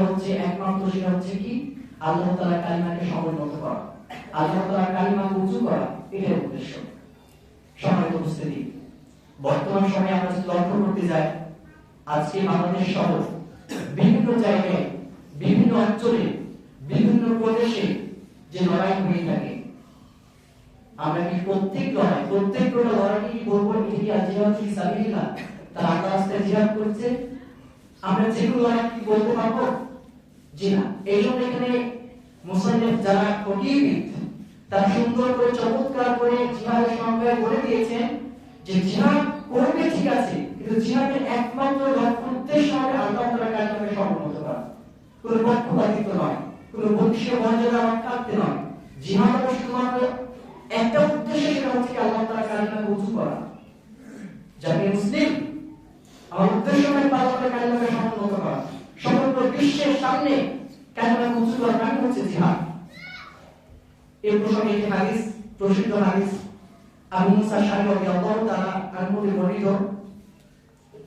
সেটা হচ্ছে একমাত্র সেটা হচ্ছে কি? আল্লাহ তাআলা কালিমাকে সমুন্নত করা। আল্লাহ তাআলা কালিমাকে উঁচু করা, এটাই উদ্দেশ্য। সম্মানিত উপস্থিতি, বর্তমান সময়ে আমরা যদি লক্ষ্য করতে যাই, আজকে বাংলাদেশ সহ বিভিন্ন জায়গায়, বিভিন্ন অঞ্চলে, বিভিন্ন প্রদেশে যে লড়াই হয়ে থাকে, আমরা কি প্রত্যেক লড়াই, প্রত্যেক কোনো লড়াই কি বলব? এটি কি জিহাদ কি সাবিলিল্লাহ তার আল্লাহ রাস্তায় জিহাদ করছে? আমরা যেগুলো লড়াই কি বলতে পারব? জি এই জন্য এখানে মুসলিম যারা ফকিরবিদ তারা সুন্দর করে, চমৎকার করে জিহাদের সংজ্ঞা বলে দিয়েছেন যে জিহাদ করবে ঠিক আছে, কিন্তু জিহাদের একমাত্র লক্ষ্য, উদ্দেশ্য হবে আল্লাহ তাআলার কালিমাকে সমুন্নত করা। কোনো পক্ষপাতিত্ব নয়, কোনো বংশীয় মর্যাদা রক্ষার্থে নয়। জিহাদ হবে শুধুমাত্র একটা উদ্দেশ্য, সেটা আল্লাহ উঁচু করা। যাকে মুসলিম আমার উদ্দেশ্য মানে আল্লাহ সমুন্নত করা। সমগ্র বিশ্বের সামনে কালিমাকে উঁচু করা মানে হচ্ছে জিহাদ? এই প্রসঙ্গে একটি হাদিস, প্রসিদ্ধ হাদিস, আবু মুসা শারী রাদিয়াল্লাহু তাআলা আনহু বর্ণিত।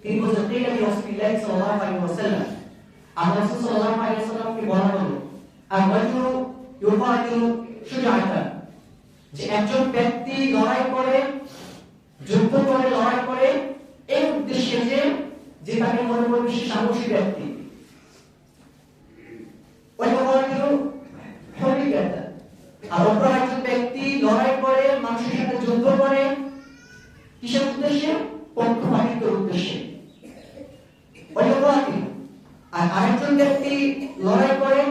তিনি বলেছেন কি রাসূলুল্লাহ সাল্লাল্লাহু আলাইহি ওয়াসাল্লাম, আল্লাহ রাসূল সাল্লাল্লাহু আলাইহি ওয়াসাল্লামকে বলা হলো আর-রাজুলু ইউফাতিলু শুজাআতান যে একজন ব্যক্তি লড়াই করে, যুদ্ধ করে, লড়াই করে এই উদ্দেশ্যে যে যে তাকে মনে করবে সে সাহসী ব্যক্তি ওই ইউফাতিলু হরিকাতান আর অপর একজন ব্যক্তি লড়াই করে মানুষের সাথে যুদ্ধ করে কিসের উদ্দেশ্যে? পক্ষপাতিত্বের উদ্দেশ্যে। আর আরেকজন ব্যক্তি লড়াই করে,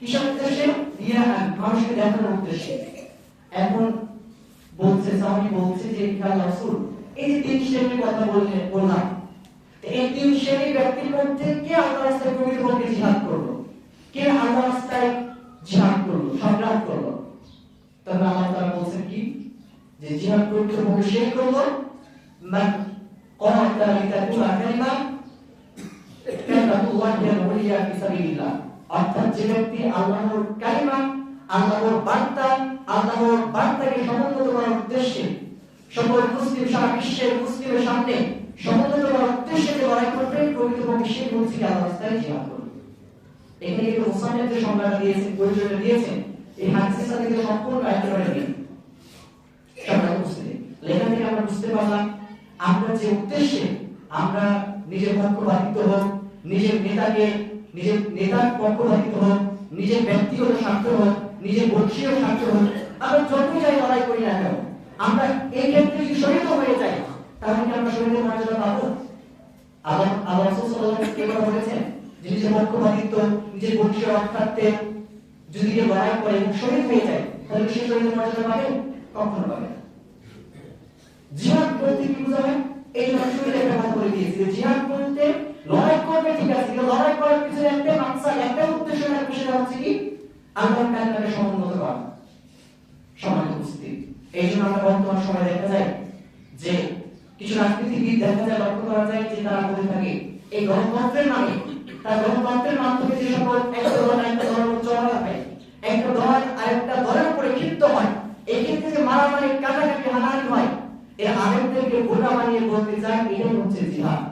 কিসের উদ্দেশ্যে? মানুষকে দেখানোর উদ্দেশ্যে। এখন বলছে সাহাবী বলছে যে এই যে তিন শ্রেণির কথা বললেন বললাম এই তিন শ্রেণির ব্যক্তির মধ্যে কে আল্লাহ রাস্তায় পবিত্র পক্ষে জিহাদ করল? কে আল্লাহ জিহাদ করল, সংগ্রাম করল? আল্লাহ তাআলা বলছেন কি? যে জিহাদ করতে হবে সে করল মান قاتل لتكون كلمة كلمة الله هي العليا في سبيل الله অর্থাৎ যে ব্যক্তি আল্লাহর কালিমা আল্লাহর বার্তা আল্লাহর বার্তাকে সমুন্নত করার উদ্দেশ্যে সকল মুসলিম সারা বিশ্বের মুসলিমের সামনে সমুন্নত করার উদ্দেশ্যে যে লড়াই করবে প্রকৃতপক্ষে সে বলছে কি আল্লাহ রাস্তায় জিহাদ করবে এখানে কিন্তু মুসলিমের যে সংজ্ঞাটা দিয়েছেন পরিচয়টা দিয়েছেন এই হাদিসের সাথে কিন্তু সম্পূর্ণ একেবারে নেই সম্মানিত মুসলিম লেখা থেকে আমরা বুঝতে পারলাম আমরা যে উদ্দেশ্যে আমরা নিজের পক্ষপাতিত্ব হোক, নিজের নেতাকে, নিজের নেতার পক্ষপাতিত্ব হোক, নিজের ব্যক্তিগত স্বার্থ হোক, নিজের বংশীয় স্বার্থ হোক, আমরা যতই যাই লড়াই করি না কেন, আমরা এই ক্ষেত্রে যদি শহীদ হয়ে যাই? তাহলে কি আমরা শহীদের মর্যাদা পাবো? আল্লাহ রাসূল সাল্লাল্লাহু বলেছেন যে নিজের পক্ষপাতিত্ব, নিজের বংশীয় রক্ষার্থে যদি কেউ লড়াই করে শহীদ হয়ে যায়, তাহলে সে শহীদের মর্যাদা পাবে? কখনো পাবে না। জিহাদ বলতে কি বোঝাবে? এই মানুষগুলো একটা কথা বলে দিয়েছি জিহাদ বলতে লড়াই করবে, ঠিক আছে, কিন্তু লড়াই করার পিছনে একটা মাকসাদ একটা উদ্দেশ্য থাকবে সেটা হচ্ছে কি? আল্লাহর কালিমাকে সমুন্নত করা সমাজ উপস্থিতি। এই জন্য আমরা বর্তমান সময় দেখা যায় যে কিছু রাজনীতিবিদ দেখা যায়, লক্ষ্য করা যায় যে তারা বলে থাকে, এই গণতন্ত্রের নামে তার গণতন্ত্রের মাধ্যমে যে সকল একটা দল একটা দলের উপর চড়া হয় একটা দল আরেকটা দলের উপরে ক্ষিপ্ত হয় এই ক্ষেত্রে যে মারামারি কাটাকাটি হানাহানি হয় এর বানিয়ে বলতে চায়, এটাই হচ্ছে জিহাদ।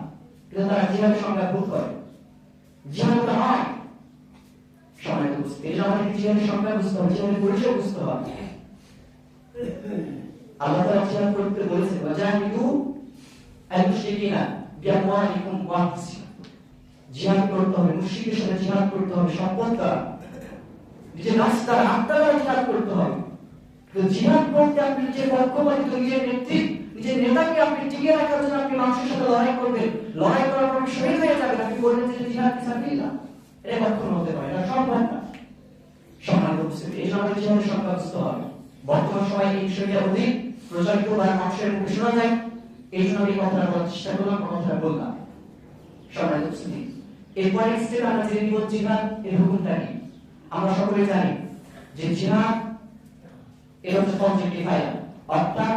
কিন্তু তারা জিহাদের সংজ্ঞা ভুল করে, জিহাদ নয় সময় বুঝতে আমাদের জিহাদের সংজ্ঞা বুঝতে হবে, জিহাদের পরিচয় বুঝতে হবে। আল্লাহ জিহাদ করতে ওয়া জিহাদ করতে হবে, মুশরিকের সাথে জিহাদ করতে হবে, সম্পদ দ্বারা। রাস্তার জিহাদ করতে হবে। তো জিহাদ আপনি যে পক্ষপাতিত্ব নিজের নেতৃত্ব টিকিয়ে রাখার জন্য আপনি মানুষের সাথে লড়াই করবেন। লড়াই করার পর শহীদ হয়ে যাবেন, আপনি বলবেন যে জিহাদ ফিসাবিল্লাহ এটা কখনো হতে পারে না সম্ভব না। সম্মানিত উপস্থিতি এই জন্য জিহাদের হবে। বর্তমান সময়ে এই বিষয়টা অধিক প্রচারিত বা মানুষের মুখে শোনা যায়? এই জন্য এই কথাটা বলার চেষ্টা করলাম কথাটা বললাম সম্মানিত উপস্থিতি, এরপরে স্টেপ আমরা জেনে নিব জিহাদ এর হুকুমটা কি। আমরা সকলে জানি যে জিহাদ, এটা হচ্ছে কনজেক্টিভাইয়ার অর্থাৎ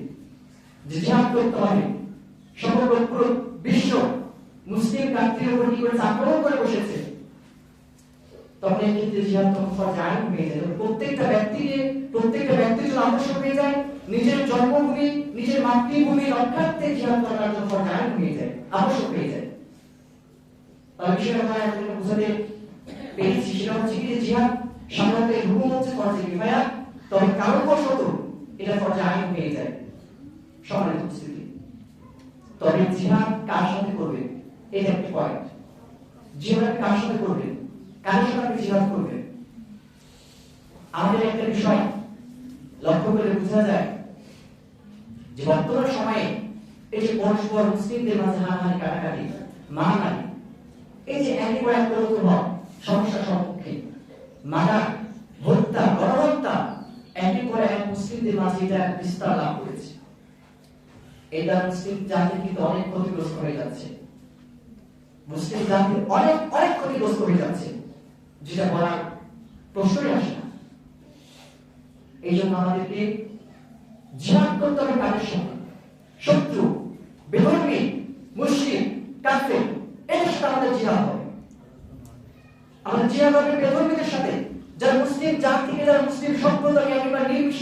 যে জিহাদ ফরজ হয়ে যায়। প্রত্যেকটা ব্যক্তিকে যায়। যায় যায়। সাধারণত এর হচ্ছে ফরজে কিফায়া তবে কারণবশত এটা ফরজে আইন হয়ে যায়। তবে জিহাদ কার সাথে করবে? এটা একটা পয়েন্ট জিহাদ কার সাথে করবে? কার সাথে জিহাদ করবেন আমাদের একটা বিষয় লক্ষ্য করে বোঝা যায় যে বর্তমান সময়ে এই যে পরস্পর মুসলিমদের মাঝে কাটাকাটি এই যে একেবারে হওয়া সমস্যার সম্মুখীন মারা হত্যা, গণহত্যা একের পর এক মুসলিমদের মাঝে এটা বিস্তার লাভ করেছে। এটা মুসলিম জাতি কিন্তু অনেক ক্ষতিগ্রস্ত হয়ে যাচ্ছে। মুসলিম জাতি অনেক অনেক ক্ষতিগ্রস্ত হয়ে যাচ্ছে। যেটা বলার প্রশ্নই আসে না। এই জন্য আমাদেরকে জিহাদ করতে হবে সঙ্গে। শত্রু বেধর্মী মুসলিম কাফের সাথে আমাদের জিহাদ হবে। আমাদের জিহাদ হবে বেধর্মীদের সাথে। যারা মুসলিম জাতিকে, যারা মুসলিম সম্প্রদায়কে একেবারে নির্বিশ